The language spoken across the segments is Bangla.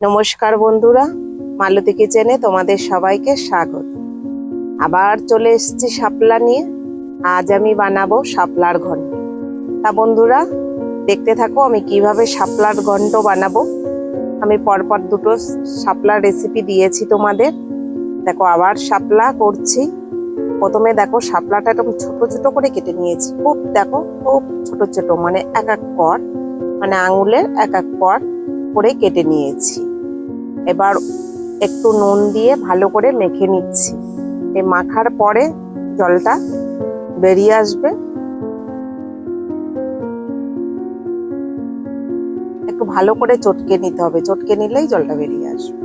নমস্কার বন্ধুরা মালতী কিচেনে তোমাদের সবাইকে স্বাগত। আবার চলে এসেছি শাপলা নিয়ে। আজ আমি বানাবো শাপলার ঘন্ট। তা বন্ধুরা, দেখতে থাকো আমি কীভাবে শাপলার ঘন্ট বানাবো। আমি পরপর দুটো শাপলার রেসিপি দিয়েছি তোমাদের। দেখো, আবার শাপলা করছি। প্রথমে দেখো, শাপলাটা এরকম ছোট ছোট করে কেটে নিয়েছি। খুব দেখো, খুব ছোট ছোট মানে এক এক কর মানে আঙুলের এক এক কর করে কেটে নিয়েছি। এবার একটু নুন দিয়ে ভালো করে মেখে নিচ্ছি। এই মাখার পরে জলটা বেরিয়ে আসবে। একটু ভালো করে চটকে নিতে হবে। চটকে নিলেই জলটা বেরিয়ে আসবে।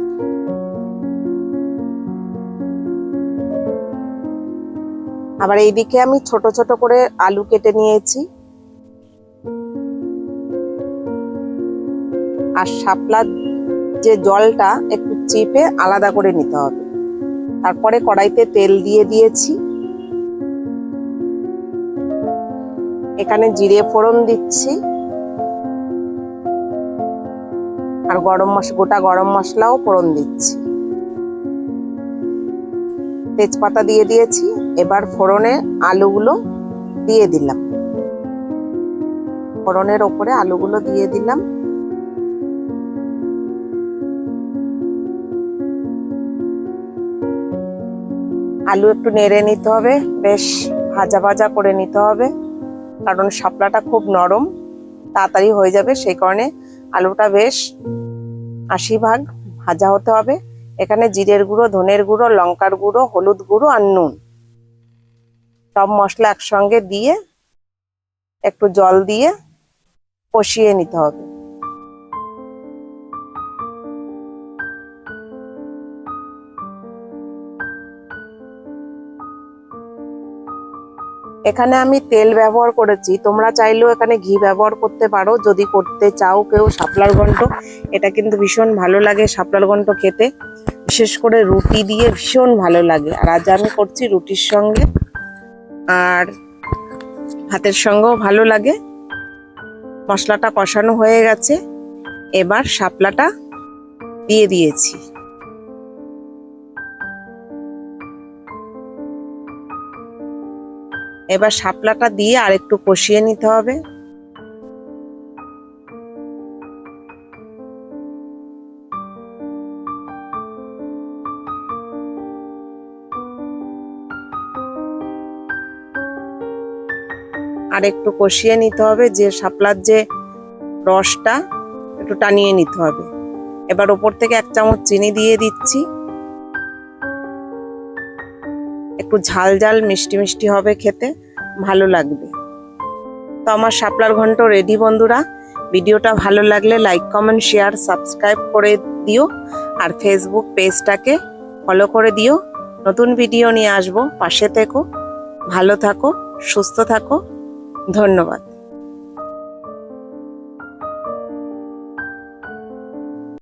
আবার এইদিকে আমি ছোট ছোট করে আলু কেটে নিয়েছি। আর শাপলার যে জলটা একটু চিপে আলাদা করে নিতে হবে। তারপরে কড়াইতে তেল দিয়ে দিয়েছি। এখানে জিরে ফোড়ন দিচ্ছি। আর গরম মশলা গোটা গরম মশলাও ফোড়ন দিচ্ছি। তেজপাতা দিয়ে দিয়েছি। এবার ফোড়নে আলুগুলো দিয়ে দিলাম। ফোড়নের ওপরে আলুগুলো দিয়ে দিলাম। আলু একটু নেড়ে নিতে হবে, বেশ ভাজা ভাজা করে নিতে হবে, কারণ শাপলাটা খুব নরম, তাড়াতাড়ি হয়ে যাবে, সেই কারণে আলুটা বেশ আশি ভাগ ভাজা হতে হবে। এখানে জিরের গুঁড়ো, ধনের গুঁড়ো, লঙ্কার গুঁড়ো, হলুদ গুঁড়ো আর নুন। সব মশলা একসঙ্গে দিয়ে একটু জল দিয়ে কষিয়ে নিতে হবে। এখানে আমি তেল ব্যবহার করেছি। তোমরা চাইলেও এখানে ঘি ব্যবহার করতে পারো। যদি করতে চাও কেউ শাপলার ঘন্ট, এটা কিন্তু ভীষণ ভালো লাগে শাপলার ঘন্ট খেতে। বিশেষ করে রুটি দিয়ে ভীষণ ভালো লাগে। আর আজ আমি করছি রুটির সঙ্গে। আর ভাতের সঙ্গেও ভালো লাগে। মশলাটা কষানো হয়ে গেছে। এবার শাপলাটা দিয়ে দিয়েছি। এবার শাপলাটা দিয়ে আর একটু কষিয়ে নিতে হবে। আর একটু কষিয়ে নিতে হবে, যে শাপলার যে রসটা, একটু টানিয়ে নিতে হবে। এবার ওপর থেকে এক চামচ চিনি দিয়ে দিচ্ছি। একটু ঝাল ঝাল, মিষ্টি মিষ্টি হবে খেতে, ভালো লাগবে। তো আমার শাপলার ঘন্ট রেডি বন্ধুরা। ভিডিওটা ভালো লাগলে লাইক কমেন্ট শেয়ার সাবস্ক্রাইব করে দিও। আর ফেসবুক পেজটাকে ফলো করে দিও। নতুন ভিডিও নিয়ে আসব। পাশে থেকো। ভালো থাকো, সুস্থ থাকো। ধন্যবাদ।